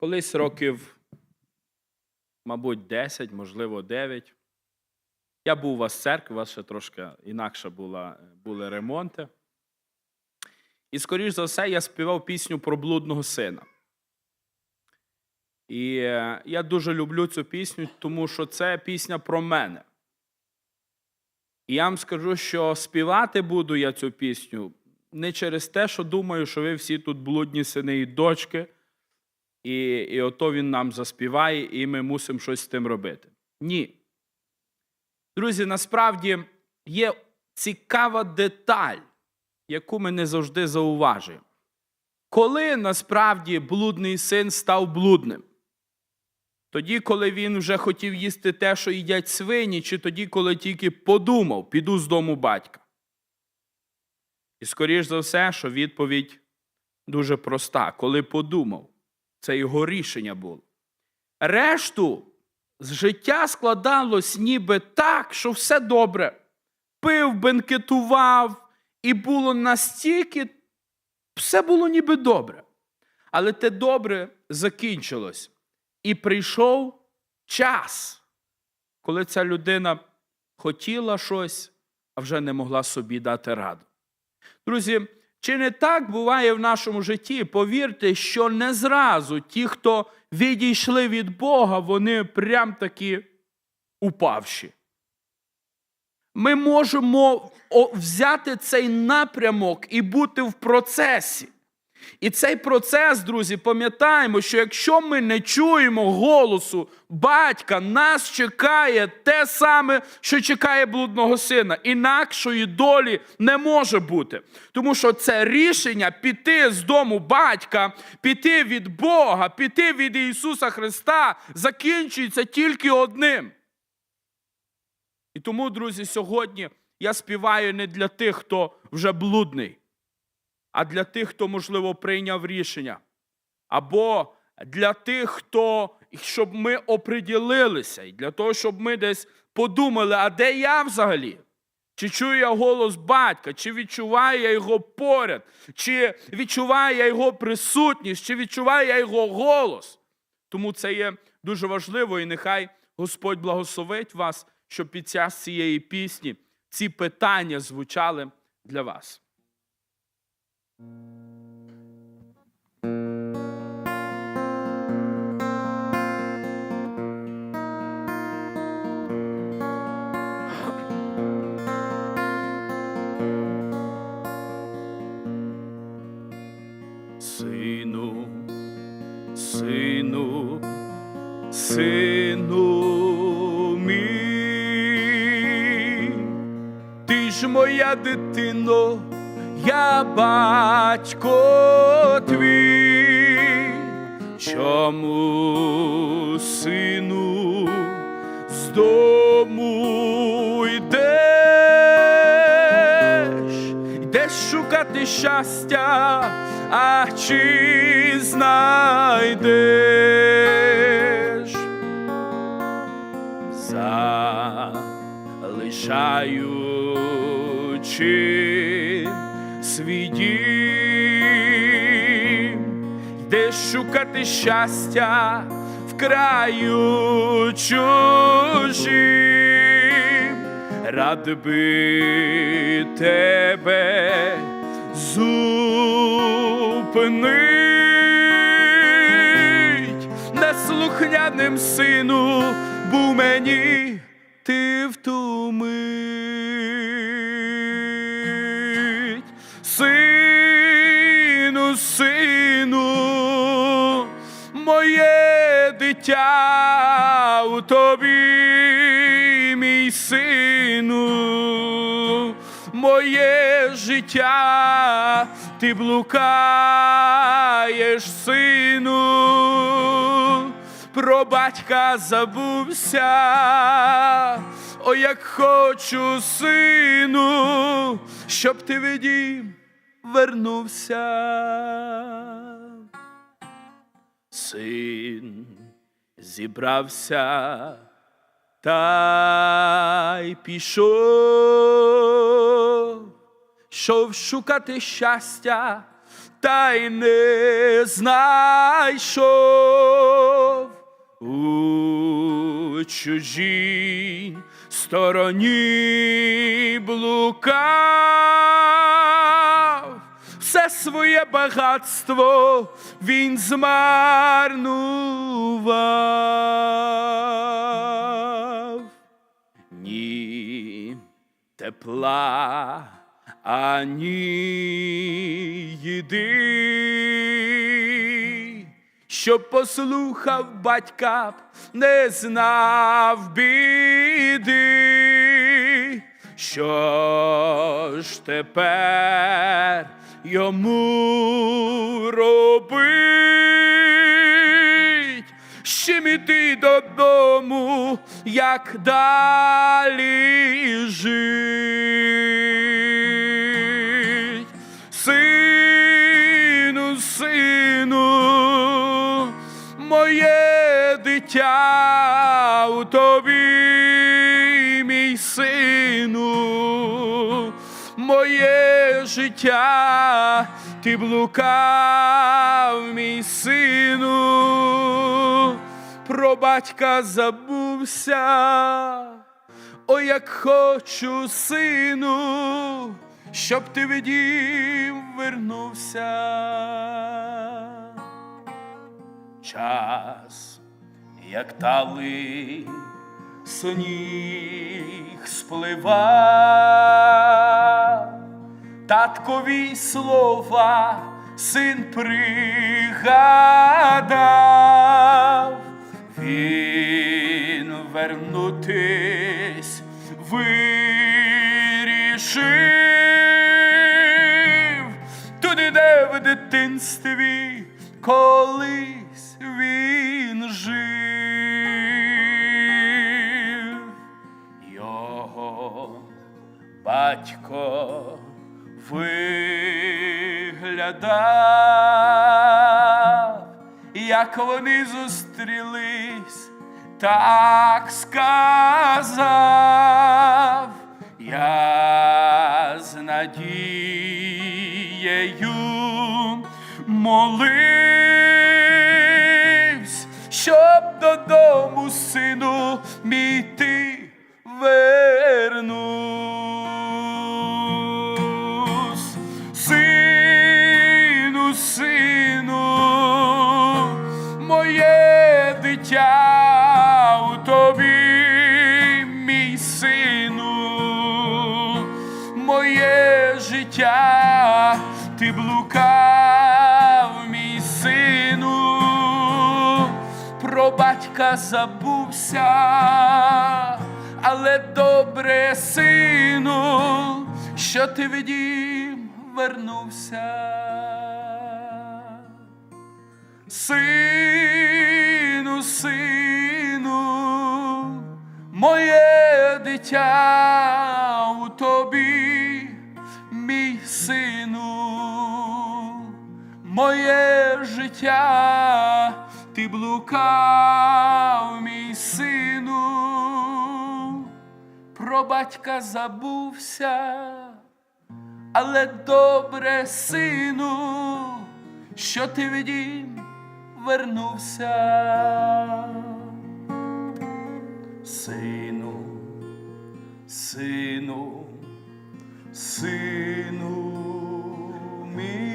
Колись років, мабуть, 10, можливо, 9. Я був у вас в церкві, у вас ще трошки інакше була, були ремонти. І, скоріш за все, я співав пісню про блудного сина. І е, я дуже люблю цю пісню, тому що це пісня про мене. І я вам скажу, що співати буду я цю пісню не через те, що думаю, що ви всі тут блудні сини і дочки, і, і ото він нам заспіває, і ми мусимо щось з тим робити. Ні. Друзі, насправді є цікава деталь, яку ми не завжди зауважуємо. Коли насправді блудний син став блудним? Тоді, коли він вже хотів їсти те, що їдять свині, чи тоді, коли тільки подумав, піду з дому батька. І скоріш за все, що відповідь дуже проста. Коли подумав, це його рішення було. Решту з життя складалось ніби так, що все добре. Пив, бенкетував, і було настільки, все було ніби добре. Але те добре закінчилось. І прийшов час, коли ця людина хотіла щось, а вже не могла собі дати раду. Друзі, чи не так буває в нашому житті? Повірте, що не зразу ті, хто відійшли від Бога, вони прям таки упавші. Ми можемо взяти цей напрямок і бути в процесі. І цей процес, друзі, пам'ятаємо, що якщо ми не чуємо голосу батька, нас чекає те саме, що чекає блудного сина. Інакшої долі не може бути. Тому що це рішення піти з дому батька, піти від Бога, піти від Ісуса Христа закінчується тільки одним. І тому, друзі, сьогодні я співаю не для тих, хто вже блудний а для тих, хто, можливо, прийняв рішення. Або для тих, хто, щоб ми оприділилися, і для того, щоб ми десь подумали, а де я взагалі? Чи чую я голос батька, чи відчуваю я його поряд, чи відчуваю я його присутність, чи відчуваю я його голос. Тому це є дуже важливо, і нехай Господь благословить вас, щоб під час цієї пісні ці питання звучали для вас. Сину, сину, сину мій, ти ж моя дитино, я батько твій, чому сину з дому йдеш, йдеш шукати щастя, а чи знайдеш? залишаючи свій дім, йдеш шукати щастя в краю чужим, рад би тебе зупинить, неслухняним сину був мені ти в моє дитя у тобі, мій сину, моє життя, ти блукаєш, сину, про батька забувся, о, як хочу, сину, щоб ти в вернувся. Син зібрався та й пішов, йшов шукати щастя та й не знайшов. У чужій стороні блукав, багатство він змарнував. Ні тепла, ані їди, щоб послухав батька, не знав біди, що ж тепер йому робить, чим іти додому, як далі жить. Сину, сину, моє дитя у тобі, життя, ти блукав, мій сину, про батька забувся. О, як хочу, сину, щоб ти від вернувся. Час, як тали, сніг сплива, таткові слова син пригадав, він вернутись вирішив, туди, де в дитинстві колись він жив. Його батько виглядав, як вони зустрілись, так сказав, я з надією моливсь, щоб додому, сину, мій ти вернусь. Сину, про батька забувся, але добре, сину, що ти дім вернувся. Сину, сину, моє дитя у тобі, мій сину, моє життя, ти блукав, мій сину, про батька забувся, але добре, сину, що ти від дім вернувся. Сину, сину, сину мій.